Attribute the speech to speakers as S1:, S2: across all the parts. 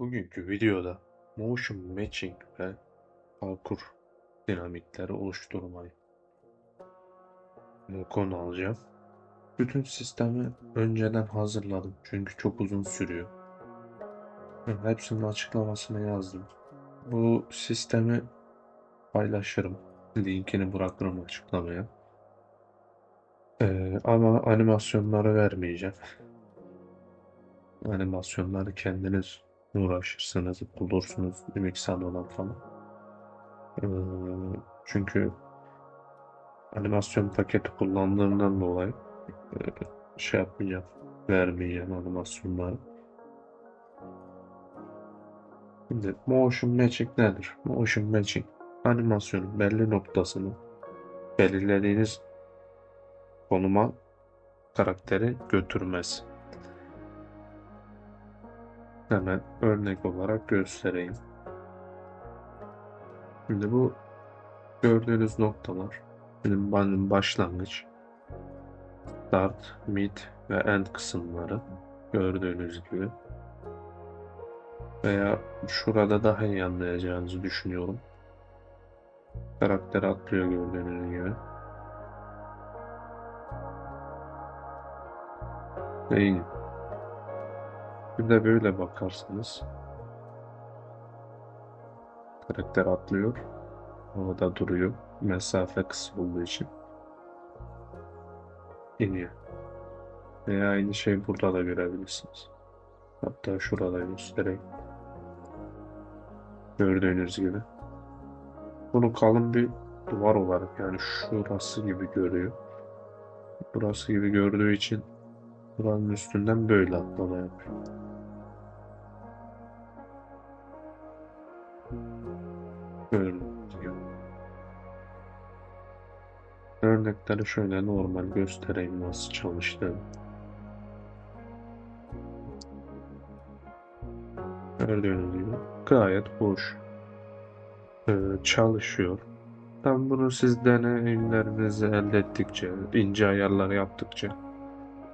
S1: Bugünkü videoda motion matching ve parkur dinamikleri oluşturmayı konu alacağım. Bütün sistemi önceden hazırladım çünkü çok uzun sürüyor. Hepsinin açıklamasını yazdım. Bu sistemi paylaşırım. Linkini bırakırım açıklamaya. Ee, ama animasyonları vermeyeceğim. Animasyonları kendiniz uğraşırsınız, bulursunuz Mixano'dan falan. Ee, çünkü animasyon paketi kullandığımdan dolayı e, şey yapmayacağım, vermeyeceğim animasyonları. Şimdi motion matching nedir? Motion matching animasyonun belli noktasını belirlediğiniz konuma karakteri götürmez. Hemen örnek olarak göstereyim. Şimdi bu gördüğünüz noktalar benim başlangıç, start, mid ve end kısımları gördüğünüz gibi. Veya şurada daha iyi anlayacağınızı düşünüyorum. Karakter atlıyor gördüğünüz gibi. İyi. De böyle bakarsanız karakter atlıyor. Havada duruyor. Mesafe kısa olduğu için. iniyor. Veya aynı şey burada da görebilirsiniz. Hatta şurada göstereyim. Gördüğünüz gibi. Bunu kalın bir duvar olarak yani şurası gibi görüyor. Burası gibi gördüğü için buranın üstünden böyle atlama yapıyor. Gibi. Örnekleri şöyle normal göstereyim nasıl çalıştığını. Gördüğünüz gibi gayet boş Ee, çalışıyor. Tam bunu siz deneyimlerinizi elde ettikçe, ince ayarlar yaptıkça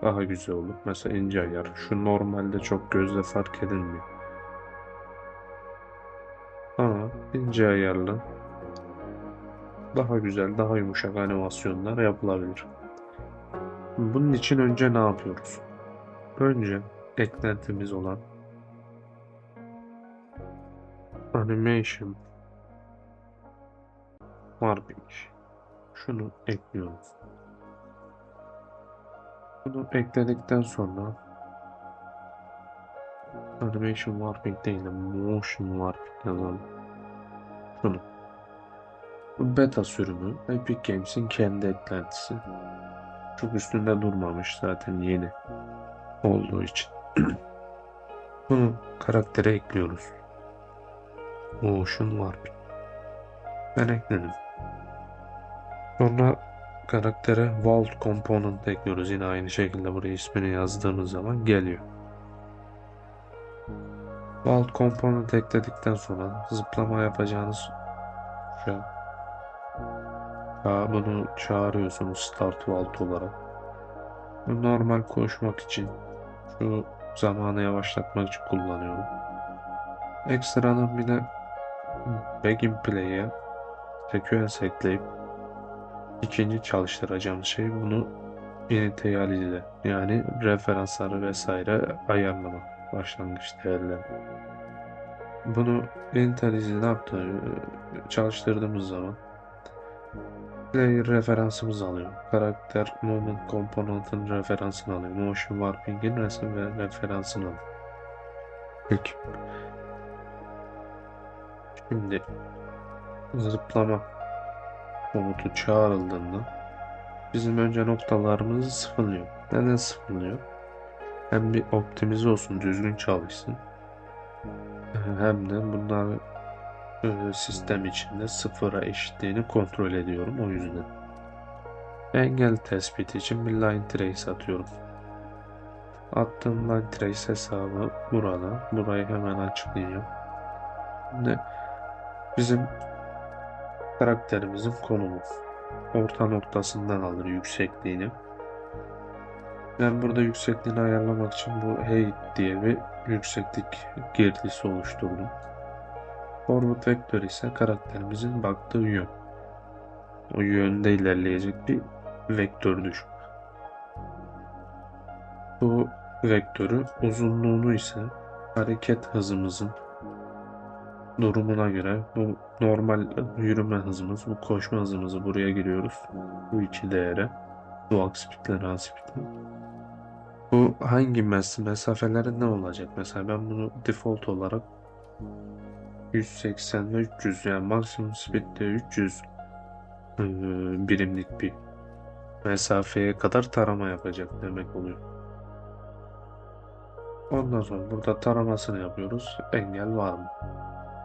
S1: daha güzel olur. Mesela ince ayar. Şu normalde çok gözle fark edilmiyor. Ama ince ayarlı daha güzel, daha yumuşak animasyonlar yapılabilir. Bunun için önce ne yapıyoruz? Önce eklentimiz olan animation warping şunu ekliyoruz. Bunu ekledikten sonra animation warping değil de motion warping yazalım. Şunu. Bu beta sürümü Epic Games'in kendi eklentisi. Çok üstünde durmamış zaten yeni olduğu için. Bunu karaktere ekliyoruz. Motion Warping. Ben ekledim. Sonra karaktere Vault Component ekliyoruz. Yine aynı şekilde buraya ismini yazdığımız zaman geliyor. Vault Component ekledikten sonra zıplama yapacağınız şu an bunu çağırıyorsunuz Start Vault olarak. Bu normal koşmak için şu zamanı yavaşlatmak için kullanıyorum. Ekstradan bir de Begin Play'e sequence ekleyip ikinci çalıştıracağım şey bunu initialize yani referansları vesaire ayarlama başlangıç değerleri. Bunu initialize ne yaptı? Çalıştırdığımız zaman player referansımızı alıyor. Karakter moment komponentinin referansını alıyor. Motion warping'in resim ve referansını alıyor. Peki. Şimdi zıplama komutu çağrıldığında bizim önce noktalarımızı sıfırlıyor. Neden sıfırlıyor? Hem bir optimize olsun, düzgün çalışsın. Hem de bunlar e, sistem içinde sıfıra eşitliğini kontrol ediyorum o yüzden. Engel tespiti için bir line trace atıyorum. Attığım line trace hesabı burada. Burayı hemen açıklayacağım. Şimdi bizim karakterimizin konumu orta noktasından alır yüksekliğini. Ben burada yüksekliğini ayarlamak için bu height diye bir yükseklik girdisi oluşturdum. Forward vektör ise karakterimizin baktığı yön. O yönde ilerleyecek bir vektör düşün. Bu vektörü uzunluğunu ise hareket hızımızın durumuna göre bu normal yürüme hızımız, bu koşma hızımızı buraya giriyoruz. Bu iki değere. İle run speed. Bu hangi mes mesafeleri ne olacak? Mesela ben bunu default olarak 180 ve 300 yani maksimum speed'de 300 eee, birimlik bir mesafeye kadar tarama yapacak demek oluyor. Ondan sonra burada taramasını yapıyoruz. Engel var mı?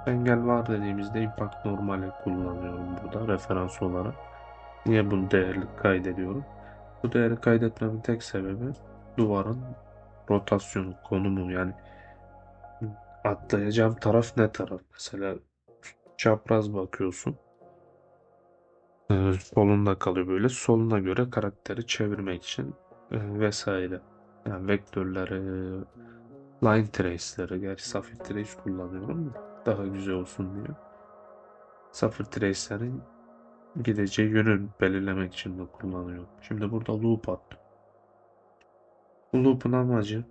S1: Engel var dediğimizde impact normali kullanıyorum burada referans olarak. Niye bunu değerli kaydediyorum? Bu değeri kaydetmemin tek sebebi duvarın rotasyonu, konumu yani atlayacağım taraf ne taraf? Mesela çapraz bakıyorsun. Ee, solunda kalıyor böyle. Soluna göre karakteri çevirmek için e, vesaire. Yani vektörleri, line trace'leri, gerçi Sapphire Trace kullanıyorum da daha güzel olsun diye. Sapphire Trace'lerin gideceği yönü belirlemek için de kullanıyorum. Şimdi burada loop attım. Loop'un amacı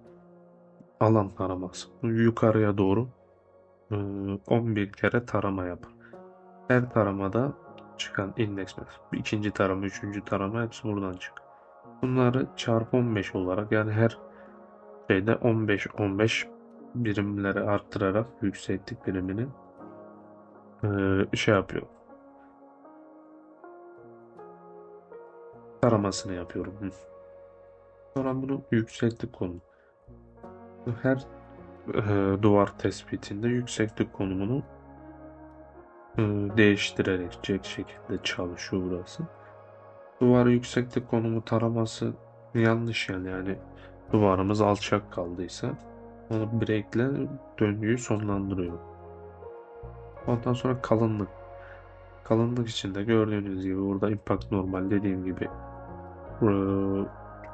S1: alan taraması. Yukarıya doğru e, 11 kere tarama yapar. Her taramada çıkan indeks ikinci tarama, üçüncü tarama hepsi buradan çık. Bunları çarpı 15 olarak yani her şeyde 15 15 birimleri arttırarak yükseklik birimini e, şey yapıyor. Taramasını yapıyorum. Sonra bunu yükseklik konu. Her e, duvar tespitinde yükseklik konumunu e, değiştirerek şekilde çalışıyor burası. Duvar yükseklik konumu taraması yanlış yani yani duvarımız alçak kaldıysa onu breakle döngüyü sonlandırıyor. Ondan sonra kalınlık. Kalınlık için de gördüğünüz gibi burada impact normal dediğim gibi e,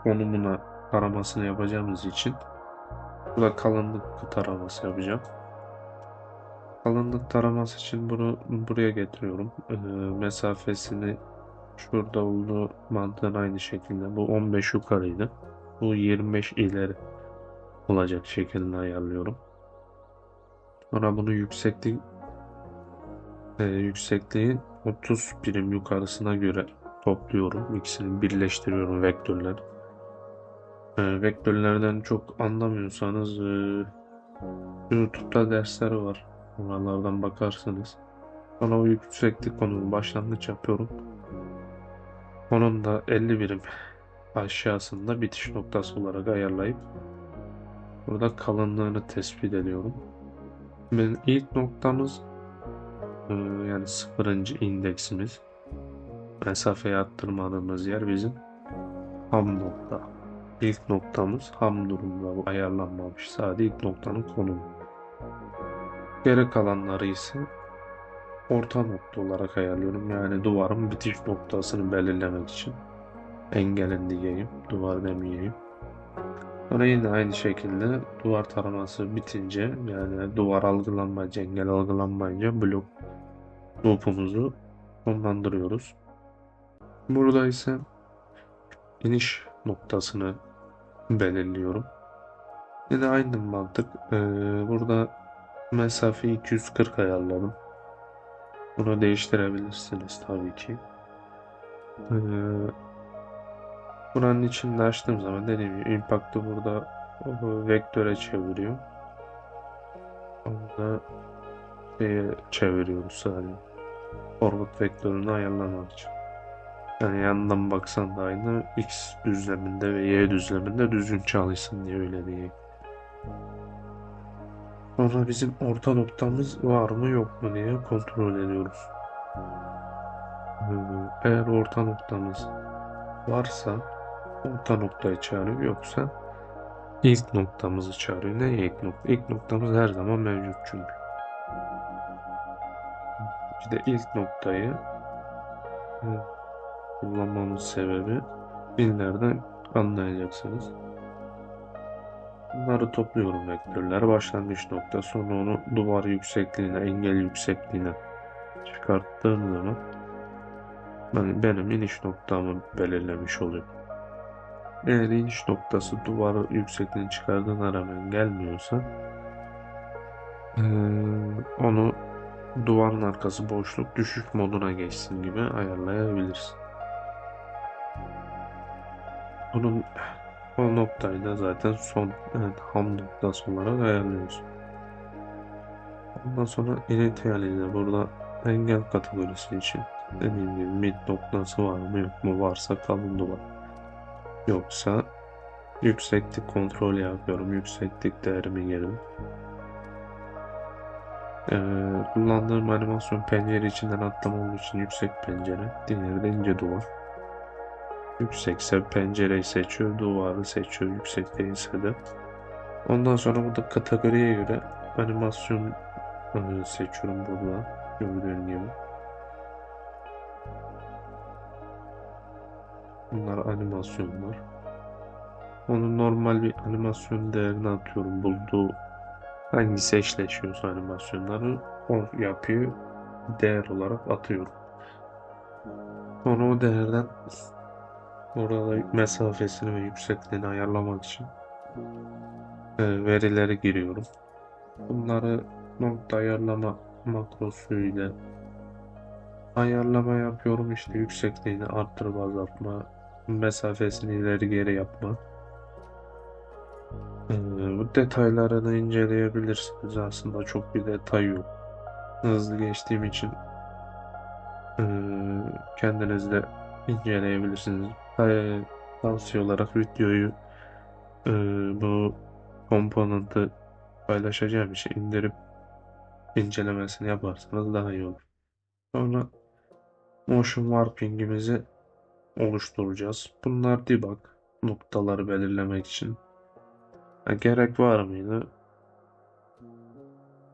S1: konumuna taramasını yapacağımız için burada kalınlık taraması yapacağım. Kalınlık taraması için bunu buraya getiriyorum. E, mesafesini şurada olduğu mantığın aynı şekilde. Bu 15 yukarıydı. Bu 25 ileri olacak şekilde ayarlıyorum. Sonra bunu yükseklik e, yüksekliği 30 birim yukarısına göre topluyorum. İkisini birleştiriyorum vektörler. E, vektörlerden çok anlamıyorsanız e, YouTube'da dersleri var. Oralardan bakarsınız. Sonra o yükseklik konumu başlangıç yapıyorum. Onun da 50 birim aşağısında bitiş noktası olarak ayarlayıp burada kalınlığını tespit ediyorum. Ben ilk noktamız e, yani sıfırıncı indeksimiz mesafeyi arttırmadığımız yer bizim ham nokta. İlk noktamız ham durumda bu ayarlanmamış. Sadece ilk noktanın konumu. Geri kalanları ise orta nokta olarak ayarlıyorum. Yani duvarın bitiş noktasını belirlemek için. Engelin diyeyim. Duvar demeyeyim. Sonra yine aynı şekilde duvar taraması bitince yani duvar algılanmayınca, engel algılanmayınca blok loop'umuzu sonlandırıyoruz. Burada ise iniş noktasını belirliyorum. Yine aynı mantık. Ee, burada mesafe 240 ayarladım. Bunu değiştirebilirsiniz tabii ki. Ee, buranın içinde açtığım zaman dediğim gibi impact'ı burada vektöre çeviriyor. Onu da şeye çeviriyoruz sadece. Forward vektörünü ayarlamak için. Yani yandan baksan da aynı X düzleminde ve Y düzleminde düzgün çalışsın diye öyle diyeyim. Sonra bizim orta noktamız var mı yok mu diye kontrol ediyoruz. Ee, Eğer orta noktamız varsa orta noktayı çağırıyor yoksa ilk noktamızı çağırıyor. Ne ilk nokta? İlk noktamız her zaman mevcut çünkü. İşte ilk noktayı kullanmamız sebebi binlerden anlayacaksınız. Bunları topluyorum vektörler. Başlangıç nokta. Sonra onu duvar yüksekliğine, engel yüksekliğine çıkarttığım zaman ben, benim iniş noktamı belirlemiş oluyor. Eğer iniş noktası duvarı yüksekliğini çıkardığına rağmen gelmiyorsa onu duvarın arkası boşluk düşük moduna geçsin gibi ayarlayabiliriz. Bunun o noktayı da zaten son evet, ham noktası olarak ayarlıyoruz. Ondan sonra initialize burada engel kategorisi için dediğim gibi mid noktası var mı yok mu varsa kalın duvar. Yoksa yükseklik kontrolü yapıyorum. Yükseklik değerimi girdim. Ee, kullandığım animasyon pencere içinden atlama olduğu için yüksek pencere. Diğeri de ince duvar. Yüksekse pencereyi seçiyor, duvarı seçiyor. Yüksek değilse de. Ondan sonra burada kategoriye göre animasyon e, seçiyorum burada. Gördüğün gibi. Bunlar animasyonlar. Onun normal bir animasyon değerini atıyorum. Bulduğu hangisi eşleşiyorsa animasyonları o yapıyor. Değer olarak atıyorum. Sonra o değerden orada mesafesini ve yüksekliğini ayarlamak için e, verileri giriyorum. Bunları nokta ayarlama makrosuyla ayarlama yapıyorum. İşte yüksekliğini arttırıp azaltma, mesafesini ileri geri yapma. Ee, bu detaylarını inceleyebilirsiniz. Aslında çok bir detay yok. Hızlı geçtiğim için ee, kendiniz de inceleyebilirsiniz. Ee, tavsiye olarak videoyu ee, bu komponenti paylaşacağım için indirip incelemesini yaparsanız daha iyi olur. Sonra motion warping'imizi oluşturacağız. Bunlar debug noktaları belirlemek için. Ha, gerek var mıydı?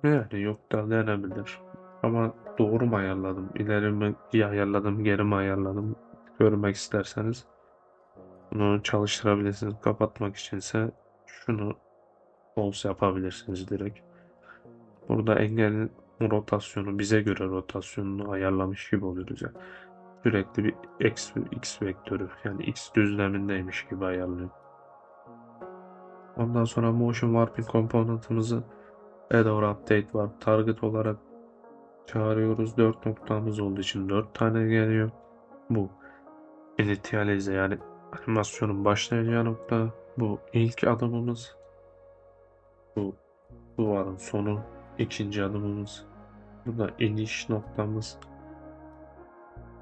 S1: Yani yok da denebilir. Ama doğru mu ayarladım? İleri mi ayarladım, geri mi ayarladım? Görmek isterseniz bunu çalıştırabilirsiniz. Kapatmak içinse şunu false yapabilirsiniz direkt. Burada engelin rotasyonu bize göre rotasyonunu ayarlamış gibi oluyoruz ya. Sürekli bir x, x vektörü yani x düzlemindeymiş gibi ayarlıyor. Ondan sonra motion warping komponentimizi add or update var. Target olarak çağırıyoruz. 4 noktamız olduğu için 4 tane geliyor. Bu initialize yani animasyonun başlayacağı nokta. Bu ilk adımımız. Bu duvarın sonu. ikinci adımımız. Bu da iniş noktamız.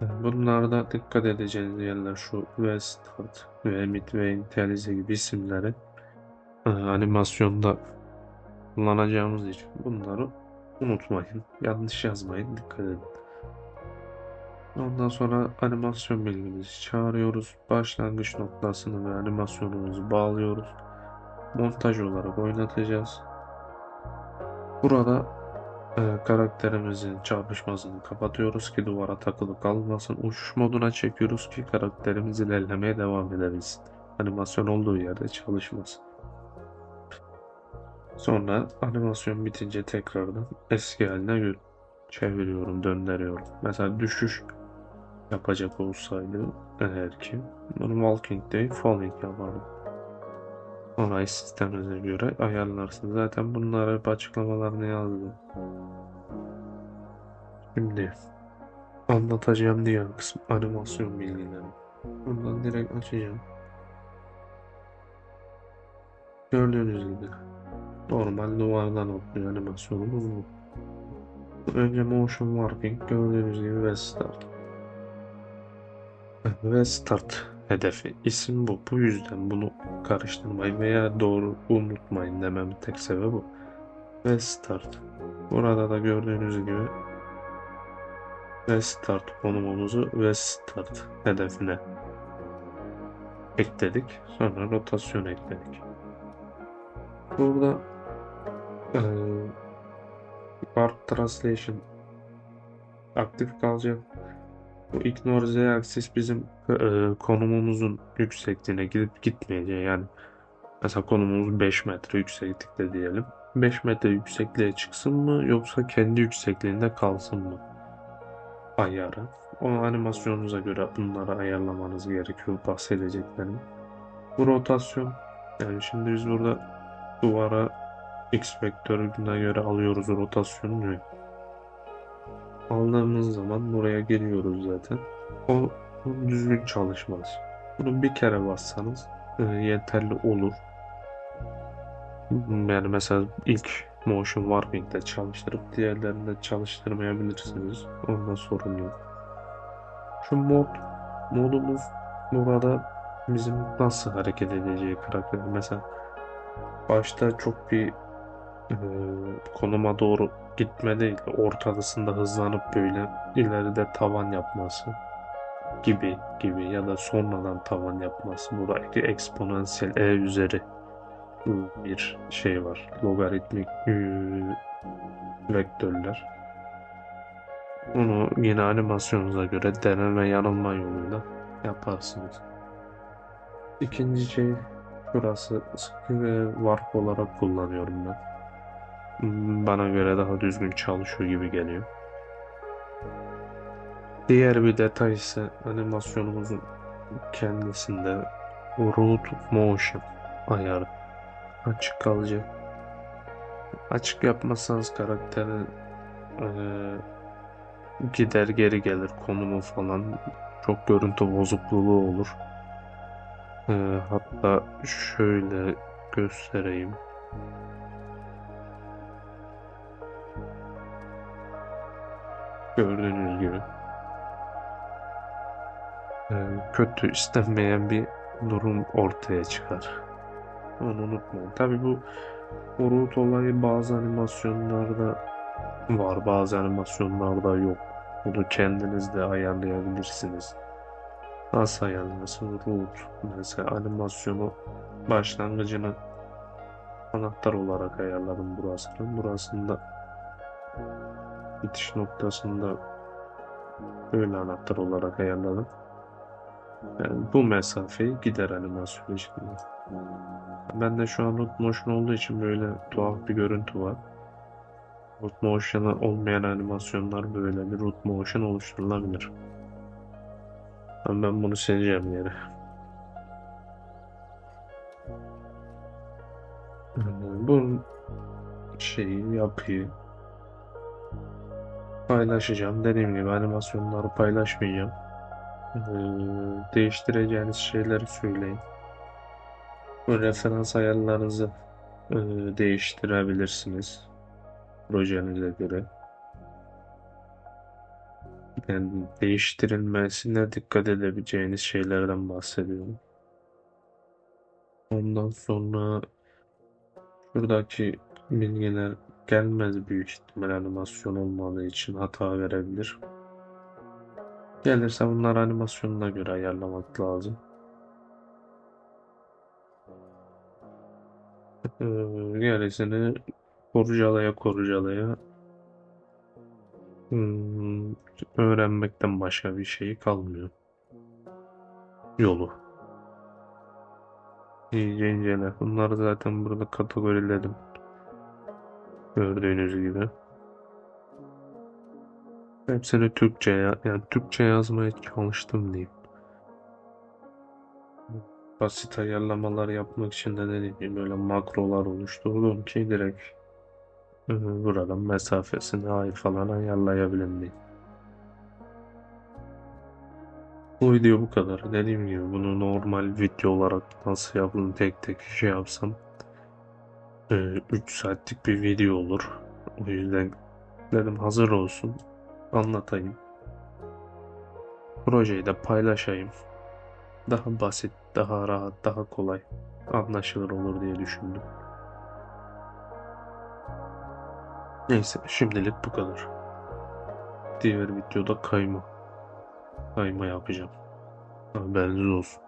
S1: Bunlarda dikkat edeceğiniz yerler şu ve start ve ve initialize gibi isimleri e, animasyonda kullanacağımız için bunları unutmayın. Yanlış yazmayın. Dikkat edin. Ondan sonra animasyon bilgimizi çağırıyoruz. Başlangıç noktasını ve animasyonumuzu bağlıyoruz. Montaj olarak oynatacağız. Burada e, karakterimizin çarpışmasını kapatıyoruz ki duvara takılı kalmasın. Uçuş moduna çekiyoruz ki karakterimiz ilerlemeye devam edebilsin. Animasyon olduğu yerde çalışmasın. Sonra animasyon bitince tekrardan eski haline çeviriyorum, döndürüyorum. Mesela düşüş yapacak olsaydı eğer ki bunu walking değil falling yapardım. Orayı sisteminize göre ayarlarsınız. Zaten bunları hep açıklamalarını yazdım. Şimdi anlatacağım diğer kısım animasyon bilgileri. Buradan direkt açacağım. Gördüğünüz gibi normal duvardan atlıyor animasyonumuz bu. Önce motion warping gördüğünüz gibi ve start. Ve start hedefi. İsim bu. Bu yüzden bunu karıştırmayın veya doğru unutmayın dememin tek sebebi bu. Ve start. Burada da gördüğünüz gibi ve start konumumuzu ve start hedefine ekledik. Sonra rotasyon ekledik. Burada eee Art Translation aktif kalacak. Bu ignore z aksis bizim e, konumumuzun yüksekliğine gidip gitmeyeceği yani mesela konumumuz 5 metre yükseklikte diyelim. 5 metre yüksekliğe çıksın mı yoksa kendi yüksekliğinde kalsın mı? Ayarı. O animasyonunuza göre bunları ayarlamanız gerekiyor bahsedeceklerim. Bu rotasyon yani şimdi biz burada duvara x vektörüne göre alıyoruz rotasyonunu. Aldığımız zaman buraya geliyoruz zaten. O düzgün çalışmaz. Bunu bir kere bassanız e, yeterli olur. Yani mesela ilk Motion Warping'de çalıştırıp diğerlerinde çalıştırmayabilirsiniz. Onda sorun yok. Şu mod modumuz burada bizim nasıl hareket edeceği karakter. Mesela başta çok bir e, konuma doğru gitme ortadasında hızlanıp böyle ileride tavan yapması gibi gibi ya da sonradan tavan yapması. Buradaki eksponansiyel e üzeri bir şey var. Logaritmik e, vektörler. Onu yine animasyonunuza göre deneme yanılma yoluyla yaparsınız. İkinci şey şurası sıkı ve warp olarak kullanıyorum ben. Bana göre daha düzgün çalışıyor gibi geliyor. Diğer bir detay ise animasyonumuzun kendisinde root motion ayarı açık kalacak. Açık yapmazsanız karakteri eee, gider geri gelir konumu falan çok görüntü bozukluğu olur. Eee, hatta şöyle göstereyim. Kötü istenmeyen bir durum ortaya çıkar. Onu unutmayın. Tabii bu root olayı bazı animasyonlarda var, bazı animasyonlarda yok. Bunu kendiniz de ayarlayabilirsiniz. Nasıl ayarlaması? Root. Mesela animasyonu başlangıcını anahtar olarak ayarladım burasını. Burasında bitiş noktasında böyle anahtar olarak ayarladım. Yani bu mesafeyi gider animasyon için. Bende şu an root motion olduğu için böyle tuhaf bir görüntü var. Root motion'ı olmayan animasyonlar böyle bir root motion oluşturulabilir. Ben, ben bunu sileceğim yere. Yani bu şeyi, yapıyı paylaşacağım. Dediğim gibi animasyonları paylaşmayacağım. Ee, değiştireceğiniz şeyleri söyleyin. Referans ayarlarınızı e, değiştirebilirsiniz projenize göre. Yani değiştirilmesine dikkat edebileceğiniz şeylerden bahsediyorum. Ondan sonra şuradaki bilgiler gelmez büyük ihtimal animasyon olmadığı için hata verebilir. Gelirse bunlar animasyonuna göre ayarlamak lazım. Ee, gerisini kurcalaya kurcalaya hmm, öğrenmekten başka bir şey kalmıyor. Yolu. İyice incele. Bunları zaten burada kategoriledim. Gördüğünüz gibi. Hepsini Türkçe ya yani Türkçe yazmaya çalıştım diyeyim. Basit ayarlamalar yapmak için de dediğim gibi böyle makrolar oluşturdum ki direkt e, buradan mesafesini ay falan ayarlayabilirim diye. Bu video bu kadar. Dediğim gibi bunu normal video olarak nasıl yapılır tek tek şey yapsam 3 saatlik bir video olur. O yüzden dedim hazır olsun anlatayım. Projeyi de paylaşayım. Daha basit, daha rahat, daha kolay anlaşılır olur diye düşündüm. Neyse şimdilik bu kadar. Diğer videoda kayma. Kayma yapacağım. Haberiniz olsun.